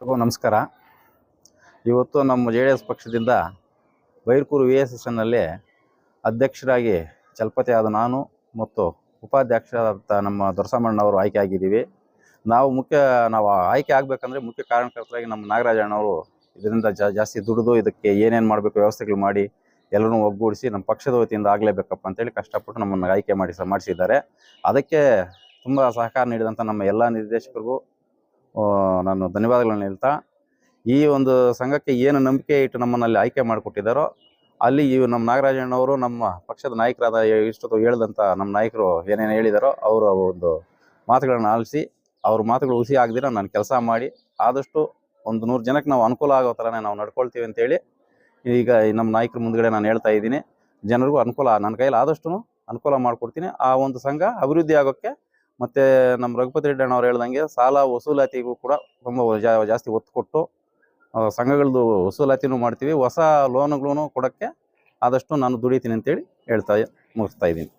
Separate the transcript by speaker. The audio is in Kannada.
Speaker 1: ನಮಸ್ಕಾರ. ಇವತ್ತು ನಮ್ಮ ಜೆ ಡಿ ಎಸ್ ಪಕ್ಷದಿಂದ ಬೈರ್ಕೂರು ವಿ ಎಸ್ ಎಸ್ ಎನ್ನಲ್ಲಿ ಅಧ್ಯಕ್ಷರಾಗಿ ಚಲಪತಿ ಆದ ನಾನು ಮತ್ತು ಉಪಾಧ್ಯಕ್ಷರಾದ ನಮ್ಮ ದೊರಸಮ್ಮಣ್ಣವರು ಆಯ್ಕೆ ಆಗಿದ್ದೀವಿ. ನಾವು ಮುಖ್ಯ, ನಾವು ಆಯ್ಕೆ ಆಗಬೇಕಂದ್ರೆ ಮುಖ್ಯ ಕಾರಣಕರ್ತರಾಗಿ ನಮ್ಮ ನಾಗರಾಜಣ್ಣವರು ಇದರಿಂದ ಜಾಸ್ತಿ ದುಡಿದು ಇದಕ್ಕೆ ಏನೇನು ಮಾಡಬೇಕು ವ್ಯವಸ್ಥೆಗಳು ಮಾಡಿ ಎಲ್ಲರೂ ಒಗ್ಗೂಡಿಸಿ ನಮ್ಮ ಪಕ್ಷದ ವತಿಯಿಂದ ಆಗಲೇಬೇಕಪ್ಪ ಅಂತೇಳಿ ಕಷ್ಟಪಟ್ಟು ನಮ್ಮನ್ನು ಆಯ್ಕೆ ಮಾಡಿ ಮಾಡಿಸಿದ್ದಾರೆ. ಅದಕ್ಕೆ ತುಂಬ ಸಹಕಾರ ನೀಡಿದಂಥ ನಮ್ಮ ಎಲ್ಲ ನಿರ್ದೇಶಕರಿಗೂ ನಾನು ಧನ್ಯವಾದಗಳನ್ನು ಹೇಳ್ತಾ, ಈ ಒಂದು ಸಂಘಕ್ಕೆ ಏನು ನಂಬಿಕೆ ಇಟ್ಟು ನಮ್ಮನ್ನಲ್ಲಿ ಆಯ್ಕೆ ಮಾಡಿಕೊಟ್ಟಿದ್ದಾರೋ, ಅಲ್ಲಿ ಈ ನಮ್ಮ ನಾಗರಾಜಣ್ಣವರು ನಮ್ಮ ಪಕ್ಷದ ನಾಯಕರಾದ ಇಷ್ಟೊತ್ತು ಹೇಳಿದಂಥ ನಮ್ಮ ನಾಯಕರು ಏನೇನು ಹೇಳಿದಾರೋ, ಅವರ ಒಂದು ಮಾತುಗಳನ್ನು ಆಲಿಸಿ, ಅವ್ರ ಮಾತುಗಳು ಹುಸಿ ಆಗದಿರ ನಾನು ಕೆಲಸ ಮಾಡಿ, ಆದಷ್ಟು ಒಂದು ನೂರು ಜನಕ್ಕೆ ನಾವು ಅನುಕೂಲ ಆಗೋ ಥರನೇ ನಾವು ನಡ್ಕೊಳ್ತೀವಿ ಅಂತೇಳಿ, ಈಗ ನಮ್ಮ ನಾಯಕರ ಮುಂದ್ಗಡೆ ನಾನು ಹೇಳ್ತಾ ಇದ್ದೀನಿ. ಜನರಿಗೂ ಅನುಕೂಲ, ನನ್ನ ಕೈಯಲ್ಲಿ ಆದಷ್ಟು ಅನುಕೂಲ ಮಾಡಿಕೊಡ್ತೀನಿ. ಆ ಒಂದು ಸಂಘ ಅಭಿವೃದ್ಧಿ ಆಗೋಕ್ಕೆ ಮತ್ತೆ ನಮ್ಮ ರಘುಪತಿ ರೆಡ್ಡಿ ಅಣ್ಣವ್ರು ಹೇಳ್ದಂಗೆ ಸಾಲ ವಸೂಲಾತಿಗೂ ಕೂಡ ತುಂಬ ಜಾಸ್ತಿ ಒತ್ತು ಕೊಟ್ಟು ಸಂಘಗಳದ್ದು ವಸೂಲಾತಿನೂ ಮಾಡ್ತೀವಿ. ಹೊಸ ಲೋನ್ಗಳೂ ಕೊಡೋಕ್ಕೆ ಆದಷ್ಟು ನಾನು ದುಡಿತೀನಿ ಅಂತೇಳಿ ಹೇಳ್ತಾ ಮುಗಿಸ್ತಾ ಇದ್ದೀನಿ.